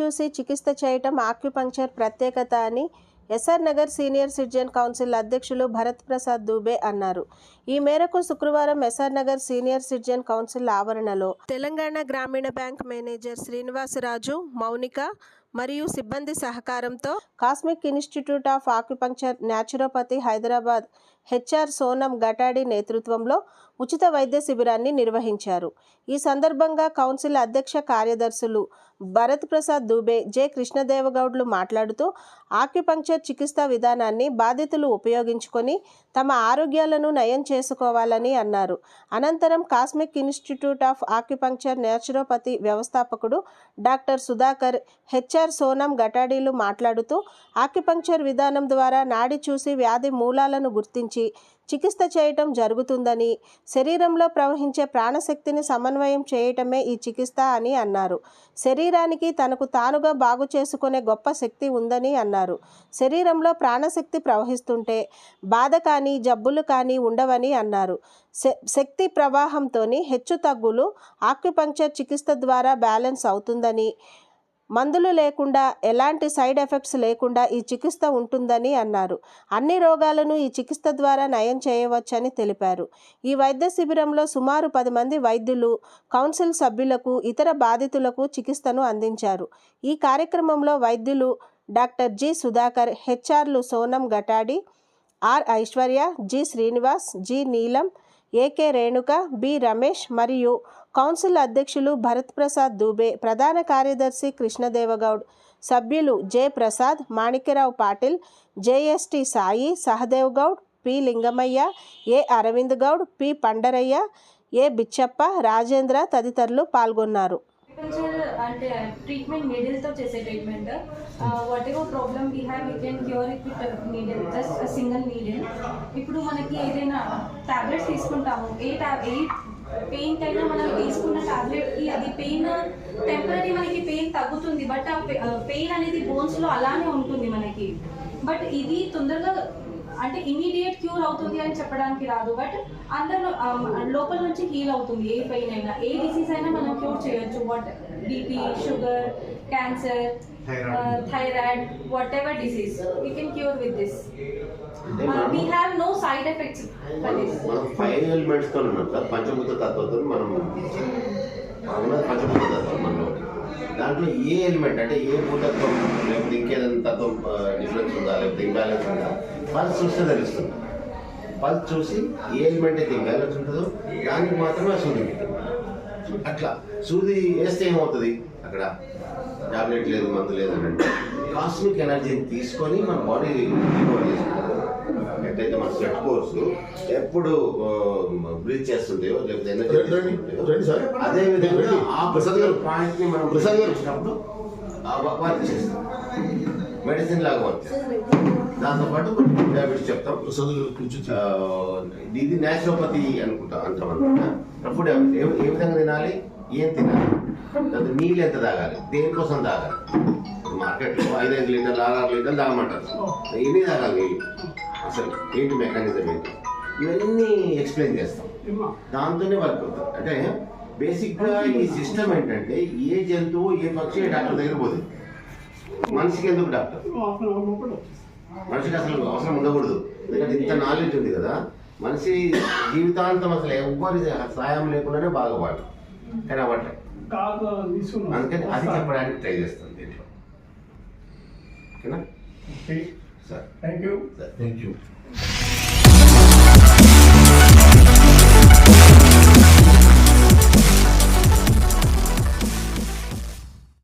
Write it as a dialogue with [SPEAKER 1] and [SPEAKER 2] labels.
[SPEAKER 1] చూసి చికిత్స చేయటం ఆక్యుపంక్చర్ ప్రత్యేకత అని SR Nagar senior citizen council అధ్యక్షులు భరత్ ప్రసాద్ దూబే అన్నారు. ఈ మేరకు శుక్రవారం SR Nagar senior citizen council ఆవరణలో తెలంగాణ గ్రామీణ బ్యాంక్ మేనేజర్ శ్రీనివాసరాజు మౌనిక మరియు సిబ్బంది సహకారంతో cosmic institute of acupuncture naturopathy Hyderabad HR Sonam Gatadi నేతృత్వంలో ఉచిత వైద్య శిబిరాన్ని నిర్వహించారు. ఈ సందర్భంగా కౌన్సిల్ అధ్యక్ష కార్యదర్శులు భరత్ ప్రసాద్ దూబే జె. కృష్ణదేవగౌడ్లు మాట్లాడుతూ ఆక్యుపంక్చర్ చికిత్సా విధానాన్ని బాధితులు ఉపయోగించుకొని తమ ఆరోగ్యాలను నయం చేసుకోవాలని అన్నారు. అనంతరం cosmic institute of acupuncture naturopathy వ్యవస్థాపకుడు డాక్టర్ సుధాకర్ హెచ్ఆర్ సోనం గటాడీలు మాట్లాడుతూ ఆక్యుపంక్చర్ విధానం ద్వారా నాడి చూసి వ్యాధి మూలాలను గుర్తించి చికిత్స చేయటం జరుగుతుందని శరీరంలో ప్రవహించే ప్రాణశక్తిని సమన్వయం చేయటమే ఈ చికిత్స అని అన్నారు. శరీరానికి తనకు తానుగా బాగు చేసుకునే గొప్ప శక్తి ఉందని అన్నారు. శరీరంలో ప్రాణశక్తి ప్రవహిస్తుంటే బాధ కానీ జబ్బులు కానీ ఉండవని అన్నారు. శ- శక్తి ప్రవాహంతో హెచ్చు తగ్గులు ఆక్యుపంక్చర్ చికిత్స ద్వారా బ్యాలెన్స్ అవుతుందని మందులు లేకుండా ఎలాంటి సైడ్ ఎఫెక్ట్స్ లేకుండా ఈ చికిత్స ఉంటుందని అన్నారు. అన్ని రోగాలను ఈ చికిత్స ద్వారా నయం చేయవచ్చని తెలిపారు. ఈ వైద్య శిబిరంలో సుమారు పది మంది వైద్యులు కౌన్సిల్ సభ్యులకు ఇతర బాధితులకు చికిత్సను అందించారు. ఈ కార్యక్రమంలో వైద్యులు doctor G Sudhakar హెచ్ఆర్లు Sonam Gatadi R Aishwarya G Srinivas G Neelam AK Renuka B Ramesh మరియు కౌన్సిల్ అధ్యక్షులు భరత్ ప్రసాద్ దూబే ప్రధాన కార్యదర్శి కృష్ణదేవగౌడ్ సభ్యులు J Prasad Manikyarao Patil JST Sai Sahadev Goud P Lingamaiah A Aravind Goud P Pandaraiah A Bichappa Rajendra తదితరులు పాల్గొన్నారు.
[SPEAKER 2] అంటే treatment నీడిల్తో చేసే treatment whatever problem we have you can cure it with needle just single needle ఇప్పుడు మనకి ఏదైనా tablets తీసుకుంటాము. ఏ tab ఏ pain కైనా మనం తీసుకున్న టాబ్లెట్కి అది పెయిన్ టెంపరీ మనకి పెయిన్ తగ్గుతుంది. బట్ ఆ పెయిన్ అనేది బోన్స్లో అలానే ఉంటుంది మనకి. బట్ ఇది తొందరగా అంటే ఇమీడియట్ క్యూర్ అవుతుంది అని చెప్పడానికి రాదు బట్ అందరిలో లోపల నుంచి హీల్ అవుతుంది ఏ పెయిన్ అయినా. ఏ డిసీజ్ అయినా మనం క్యూర్ చేయొచ్చు. What BP sugar cancer thyroid whatever disease we can cure with this
[SPEAKER 3] మనం
[SPEAKER 2] we have no side effects for this
[SPEAKER 3] మనం ఫైవ్ ఎలిమెంట్స్తో ఉన్నాం సార్ పంచభూత తత్వంతో మనం ఉన్నది పంచభూత దాంట్లో ఏ ఎలిమెంట్ అంటే ఏ భూతత్వం లేకపోతే ఇంకేదైనా తత్వం డిఫరెన్స్ ఉందా లేకపోతే ఇంబ్యాలెన్స్ ఉందా? పల్స్ చూస్తే తెలుస్తుంది. పల్స్ చూసి ఏ ఎలిమెంట్ అయితే ఇంబ్యాలెన్స్ ఉంటుందో దానికి మాత్రమే సూది అట్లా. సూది వేస్తే ఏమవుతుంది? అక్కడ టాబ్లెట్ లేదు మందు లేదు అని అంటే కాస్మిక్ ఎనర్జీని తీసుకొని మన బాడీ రికవర్ చేసుకుంటుంది. ఎట్లయితే మన స్వెట్ కోర్సు ఎప్పుడు బ్రీత్ చేస్తుంటాయో లేకపోతే. అదే విధంగా. ఆ
[SPEAKER 4] ప్రసాద్ గారు.
[SPEAKER 3] పాయింట్ని మనం
[SPEAKER 4] ప్రసాద్ గారు.
[SPEAKER 3] చేసినప్పుడు వర్క్ చేస్తాం మెడిసిన్ లాగా వర్క్ చేస్తాం దాంతో పాటు కొన్ని డయాబెటీస్ చెప్తాం ఇది న్యాచురోపతి అనుకుంటా అంటాం అనమాట ఫుడ్ ఏ విధంగా తినాలి ఏం తినాలి తర్వాత నీళ్ళు ఎంత తాగాలి దేనికోసం తాగాలి మార్కెట్లో ఐదు ఐదు లీటర్లు ఆరు ఆరు లీటర్లు తాగమంటారు ఎన్ని తాగాలి నీళ్ళు అసలు ఏంటి మెకానిజం ఏంటి? ఇవన్నీ ఎక్స్ప్లెయిన్ చేస్తాం. దాంతోనే వర్క్ అవుతుంది. అంటే బేసిక్గా ఈ సిస్టమ్ ఏంటంటే ఏ జంతువు ఏ పక్షి ఏ డాక్టర్ దగ్గర పోతుంది మనిషికి ఎందుకు డాక్టర్? మనిషికి అసలు అవసరం ఉండకూడదు. ఎందుకంటే ఇంత నాలెడ్జ్ ఉంది కదా. మనిషి జీవితాంతం అసలు ఎవ్వరి సాయం లేకుండానే బాగుపడు కానీ అవ్వట్లే అందుకని అది చెప్పడానికి ట్రై చేస్తాను దీంట్లో. ఓకేనా?
[SPEAKER 5] Okay,
[SPEAKER 3] sir
[SPEAKER 5] thank you.
[SPEAKER 3] Sir
[SPEAKER 4] thank you